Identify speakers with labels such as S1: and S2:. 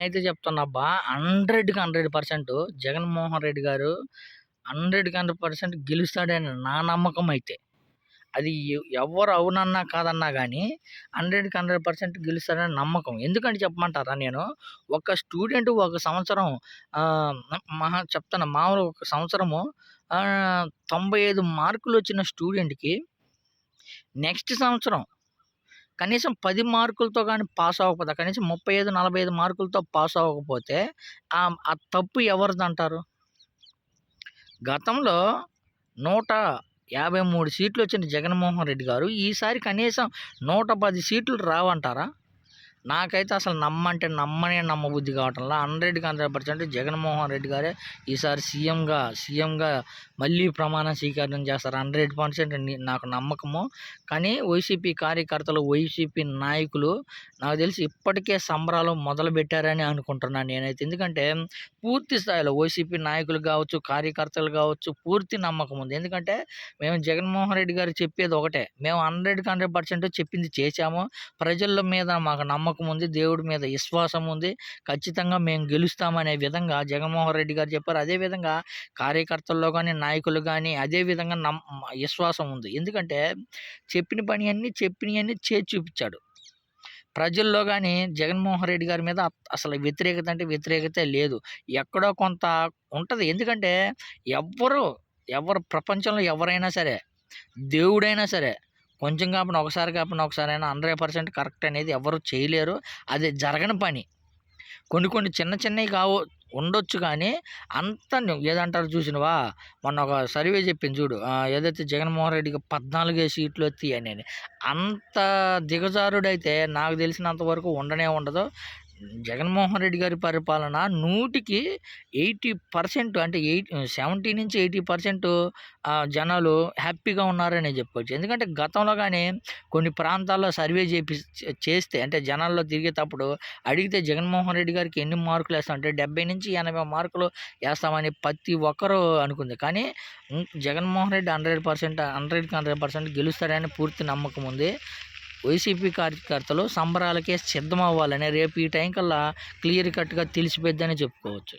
S1: అయితే చెప్తున్నబ్బా హండ్రెడ్కి hundred percent Jaganmohan Reddy గారు హండ్రెడ్కి హండ్రెడ్ పర్సెంట్ గెలుస్తాడని నా నమ్మకం అయితే. అది ఎవరు అవునన్నా కాదన్నా కానీ హండ్రెడ్కి హండ్రెడ్ పర్సెంట్ గెలుస్తాడని నమ్మకం. ఎందుకంటే చెప్పమంటారా నేను? ఒక స్టూడెంట్ ఒక సంవత్సరం మహా చెప్తాను మామూలు ఒక సంవత్సరము తొంభై ఐదు మార్కులు వచ్చిన స్టూడెంట్కి నెక్స్ట్ సంవత్సరం కనీసం పది మార్కులతో కానీ పాస్ అవ్వకపోతే కనీసం ముప్పై ఐదు నలభై ఐదు మార్కులతో పాస్ అవ్వకపోతే ఆ తప్పు ఎవరిది అంటారు గతంలో నూట యాభై మూడు సీట్లు వచ్చిన జగన్మోహన్ రెడ్డి గారు ఈసారి కనీసం నూట పది సీట్లు రావంటారా? నాకైతే అసలు నమ్మంటే నమ్మనే నమ్మబుద్ధి కావటంలా. హండ్రెడ్కి హండ్రెడ్ పర్సెంట్ జగన్మోహన్ రెడ్డి గారే ఈసారి సీఎంగా సీఎంగా మళ్ళీ ప్రమాణ స్వీకారం చేస్తారు. హండ్రెడ్ పర్సెంట్ నాకు నమ్మకము. కానీ వైసీపీ కార్యకర్తలు వైసీపీ నాయకులు నాకు తెలిసి ఇప్పటికే సంబరాలు మొదలు పెట్టారని అనుకుంటున్నాను నేనైతే. ఎందుకంటే పూర్తి స్థాయిలో వైసీపీ నాయకులు కావచ్చు కార్యకర్తలు కావచ్చు పూర్తి నమ్మకం ఉంది. ఎందుకంటే మేము జగన్మోహన్ రెడ్డి గారు చెప్పేది ఒకటే. మేము హండ్రెడ్కి హండ్రెడ్ పర్సెంట్ చెప్పింది చేశాము. ప్రజల మీద మాకు నమ్మకం నమ్మకం ఉంది దేవుడి మీద విశ్వాసం ఉంది ఖచ్చితంగా మేము గెలుస్తామనే విధంగా జగన్మోహన్ రెడ్డి గారు చెప్పారు. అదేవిధంగా కార్యకర్తల్లో కానీ నాయకులు కానీ అదే విధంగా నమ్ విశ్వాసం ఉంది ఎందుకంటే చెప్పిన పని అన్నీ చెప్పినవన్నీ చేసి చూపించాడు. ప్రజల్లో కానీ జగన్మోహన్ రెడ్డి గారి మీద అసలు వ్యతిరేకత అంటే వ్యతిరేకత లేదు. ఎక్కడో కొంత ఉంటుంది. ఎందుకంటే ఎవ్వరు ఎవరు ప్రపంచంలో ఎవరైనా సరే దేవుడైనా సరే కొంచెం కాకుండా ఒకసారి కాకుండా ఒకసారి అయినా హండ్రెడ్ పర్సెంట్ కరెక్ట్ అనేది ఎవరు చేయలేరు. అది జరగని పని. కొన్ని కొన్ని చిన్న చిన్నవి కావు ఉండొచ్చు కానీ అంత ఏదంటారు చూసినవా? మొన్న ఒక సర్వే చెప్పింది చూడు. ఏదైతే జగన్మోహన్ రెడ్డికి పద్నాలుగే సీట్లు వచ్చాయి అని అంత దిగజారుడైతే నాకు తెలిసినంత వరకు ఉండనే ఉండదు. జగన్మోహన్ రెడ్డి గారి పరిపాలన నూటికి ఎయిటీ పర్సెంట్ అంటే ఎయిట్ సెవెంటీ నుంచి ఎయిటీ పర్సెంట్ జనాలు హ్యాపీగా ఉన్నారని చెప్పుకోవచ్చు ఎందుకంటే గతంలో కానీ కొన్ని ప్రాంతాల్లో సర్వే చేపి చేస్తే అంటే జనాల్లో తిరిగేటప్పుడు అడిగితే జగన్మోహన్ రెడ్డి గారికి ఎన్ని మార్కులు వేస్తాం? అంటే డెబ్బై నుంచి ఎనభై మార్కులు వేస్తామని ప్రతి ఒక్కరూ అనుకుంది. కానీ జగన్మోహన్ రెడ్డి హండ్రెడ్ పర్సెంట్ హండ్రెడ్కి హండ్రెడ్ పర్సెంట్ గెలుస్తారని పూర్తి నమ్మకం ఉంది. వైసీపీ కార్యకర్తలు సంబరాలకే సిద్ధం అవ్వాలని రేపు ఈ టైం కల్లా క్లియర్ కట్గా తెలిసిపోద్దని చెప్పుకోవచ్చు.